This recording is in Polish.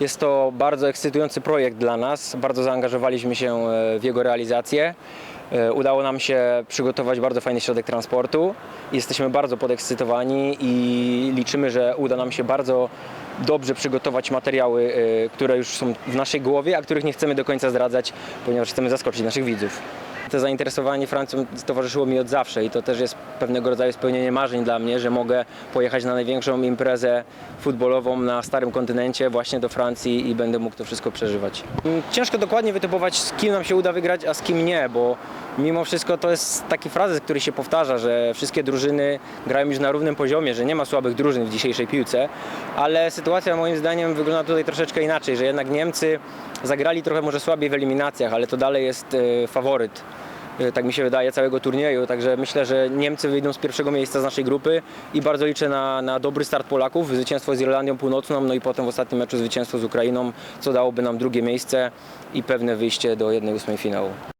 Jest to bardzo ekscytujący projekt dla nas. Bardzo zaangażowaliśmy się e, w jego realizację. E, Udało nam się przygotować bardzo fajny środek transportu. Jesteśmy bardzo podekscytowani i liczymy, że uda nam się bardzo dobrze przygotować materiały, e, które już są w naszej głowie, a których nie chcemy do końca zdradzać, ponieważ chcemy zaskoczyć naszych widzów. To zainteresowanie Francją towarzyszyło mi od zawsze i to też jest pewnego rodzaju spełnienie marzeń dla mnie, że mogę pojechać na największą imprezę futbolową na starym kontynencie właśnie do Francji i będę mógł to wszystko przeżywać. Ciężko dokładnie wytypować z kim nam się uda wygrać, a z kim nie, bo mimo wszystko to jest taki frazes, który się powtarza, że wszystkie drużyny grają już na równym poziomie, że nie ma słabych drużyn w dzisiejszej piłce, ale sytuacja moim zdaniem wygląda tutaj troszeczkę inaczej, że jednak Niemcy zagrali trochę może słabiej w eliminacjach, ale to dalej jest e, faworyt e, tak mi się wydaje, całego turnieju. Także myślę, że Niemcy wyjdą z pierwszego miejsca z naszej grupy i bardzo liczę na, na dobry start Polaków, zwycięstwo z Irlandią Północną, no i potem w ostatnim meczu zwycięstwo z Ukrainą, co dałoby nam drugie miejsce i pewne wyjście do 1-8 finału.